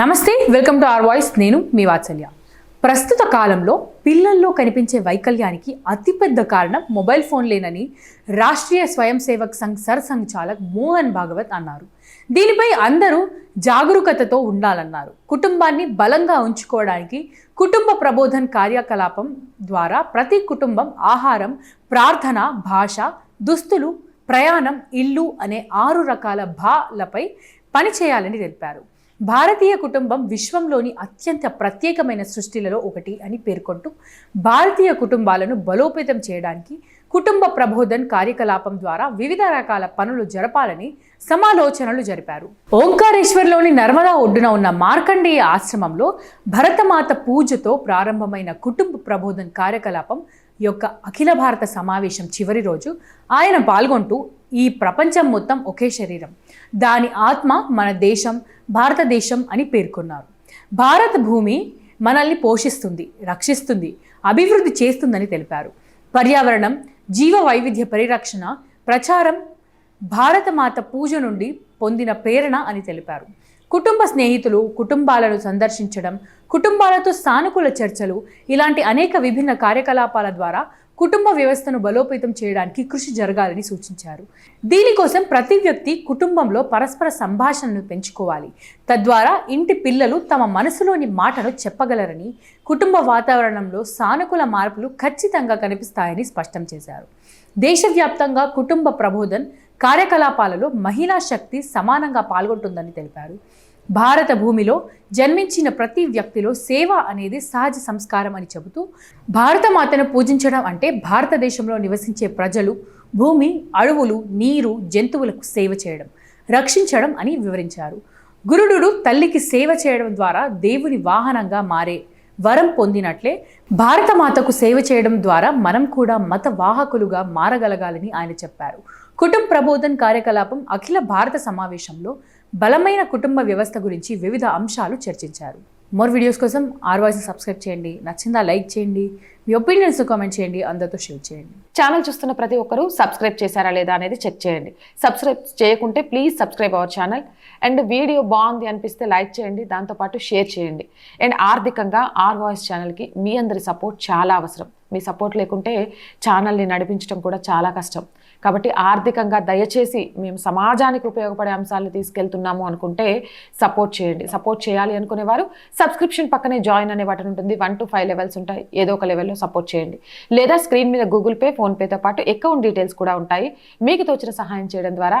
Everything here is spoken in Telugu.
నమస్తే వెల్కమ్ టు ఆర్ వాయిస్. నేను మీ వాత్సల్య. ప్రస్తుత కాలంలో పిల్లల్లో కనిపించే వైకల్యానికి అతిపెద్ద కారణం మొబైల్ ఫోన్ లేనని రాష్ట్రీయ స్వయం సేవక్ సంఘ్ సర్ సంఘచాలక్ మోహన్ భాగవత్ అన్నారు. దీనిపై అందరూ జాగరూకతతో ఉండాలన్నారు. కుటుంబాన్ని బలంగా ఉంచుకోవడానికి కుటుంబ ప్రబోధన్ కార్యకలాపం ద్వారా ప్రతి కుటుంబం ఆహారం ప్రార్థన భాష దుస్తులు ప్రయాణం ఇల్లు అనే ఆరు రకాల భాలపై పనిచేయాలని తెలిపారు. భారతీయ కుటుంబం విశ్వంలోని అత్యంత ప్రత్యేకమైన సృష్టిలలో ఒకటి అని పేర్కొంటూ భారతీయ కుటుంబాలను బలోపేతం చేయడానికి కుటుంబ ప్రబోధన్ కార్యకలాపం ద్వారా వివిధ రకాల పనులు జరపాలని సమాలోచనలు జరిపారు. ఓంకారేశ్వర్లోని నర్మదా ఒడ్డున ఉన్న మార్కండేయ ఆశ్రమంలో భరతమాత పూజతో ప్రారంభమైన కుటుంబ ప్రబోధన్ కార్యకలాపం యొక్క అఖిల భారత సమావేశం చివరి రోజు ఆయన పాల్గొంటూ ఈ ప్రపంచం మొత్తం ఒకే శరీరం. దాని ఆత్మ మన దేశం భారతదేశం అని పేర్కొన్నారు. భారత భూమి మనల్ని పోషిస్తుంది రక్షిస్తుంది అభివృద్ధి చేస్తుందని తెలిపారు. పర్యావరణం జీవ వైవిధ్య పరిరక్షణ ప్రచారం భారతమాత పూజ నుండి పొందిన ప్రేరణ అని తెలిపారు. కుటుంబ స్నేహితులు కుటుంబాలను సందర్శించడం కుటుంబాలతో సానుకూల చర్చలు ఇలాంటి అనేక విభిన్న కార్యకలాపాల ద్వారా కుటుంబ వ్యవస్థను బలోపేతం చేయడానికి కృషి జరగాలని సూచించారు. దీనికోసం ప్రతి వ్యక్తి కుటుంబంలో పరస్పర సంభాషణను పెంచుకోవాలి. తద్వారా ఇంటి పిల్లలు తమ మనసులోని మాటను చెప్పగలరని కుటుంబ వాతావరణంలో సానుకూల మార్పులు ఖచ్చితంగా కనిపిస్తాయని స్పష్టం చేశారు. దేశవ్యాప్తంగా కుటుంబ ప్రబోధన్ కార్యకలాపాలలో మహిళా శక్తి సమానంగా పాల్గొంటుందని తెలిపారు. భారత భూమిలో జన్మించిన ప్రతి వ్యక్తిలో సేవ అనేది సహజ సంస్కారం అని చెబుతూ భారతమాతను పూజించడం అంటే భారతదేశంలో నివసించే ప్రజలు భూమి అడవులు నీరు జంతువులకు సేవ చేయడం రక్షించడం అని వివరించారు. గురుడు తల్లికి సేవ చేయడం ద్వారా దేవుని వాహనంగా మారే వరం పొందినట్లే భారతమాతకు సేవ చేయడం ద్వారా మనం కూడా మత వాహకులుగా మారగలగాలని ఆయన చెప్పారు. కుటుంబ ప్రబోధన్ కార్యకలాపం అఖిల భారత సమావేశంలో బలమైన కుటుంబ వ్యవస్థ గురించి వివిధ అంశాలు చర్చించారు. మోర్ వీడియోస్ కోసం ఆర్వాయిస్ సబ్స్క్రైబ్ చేయండి. నచ్చిందా లైక్ చేయండి. మీ ఒపీనియన్స్ కామెంట్ చేయండి అందరితో షేర్ చేయండి. ఛానల్ చూస్తున్న ప్రతి ఒక్కరూ సబ్స్క్రైబ్ చేశారా లేదా అనేది చెక్ చేయండి. సబ్స్క్రైబ్ చేయకుంటే please subscribe our channel and video బాగుంది అనిపిస్తే లైక్ చేయండి దాంతోపాటు షేర్ చేయండి. అండ్ ఆర్థికంగా ఆర్ వాయిస్ ఛానల్కి మీ అందరి సపోర్ట్ చాలా అవసరం. మీ సపోర్ట్ లేకుంటే ఛానల్ని నడిపించడం కూడా చాలా కష్టం. కాబట్టి ఆర్థికంగా దయచేసి మేము సమాజానికి ఉపయోగపడే అంశాలను తీసుకెళ్తున్నాము అనుకుంటే సపోర్ట్ చేయండి. సపోర్ట్ చేయాలి అనుకునేవారు సబ్స్క్రిప్షన్ పక్కనే జాయిన్ అనే బటన్ ఉంటుంది. వన్ టు ఫైవ్ లెవెల్స్ ఉంటాయి. ఏదో ఒక లెవెల్లో సపోర్ట్ చేయండి. లేదా స్క్రీన్ మీద గూగుల్ పే ఫోన్పేతో పాటు అకౌంట్ డీటెయిల్స్ కూడా ఉంటాయి. మీకు తోచిన సహాయం చేయడం ద్వారా